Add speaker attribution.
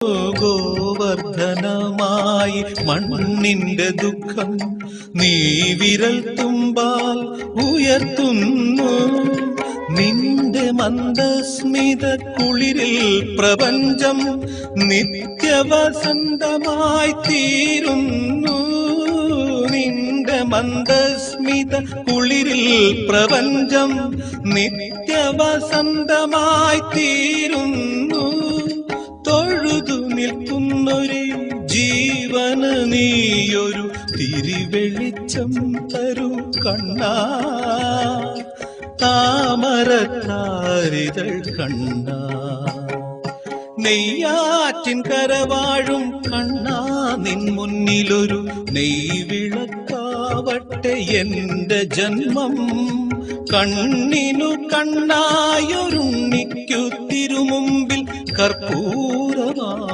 Speaker 1: ഗോവർദ്ധനമായി മണ്ണിന്റെ ദുഃഖം നീ വിരൽ തുമ്പാൽ ഉയർത്തുന്നു. നിന്റെ മന്ദസ്മിത കുളിരിൽ പ്രപഞ്ചം നിത്യവസന്തമായി തീരുന്നു. നിന്റെ മന്ദസ്മിത കുളിരിൽ പ്രപഞ്ചം നിത്യവസന്തമായി തീരുന്നു നിൽക്കുന്നൊരു ജീവന നീയൊരു തിരിവെളിച്ചം തരൂ കണ്ണ. താമരക്കാരിതൾ കണ്ണ. നെയ്യാറ്റിൻ കരവാഴും കണ്ണാ. നിൻ മുന്നിലൊരു നെയ്വിളക്കാവട്ടെ എന്റെ ജന്മം. കണ്ണിനു കണ്ണായൊരുണ്ണിക്കു തിരുമുമ്പിൽ കർപ്പൂരമാ.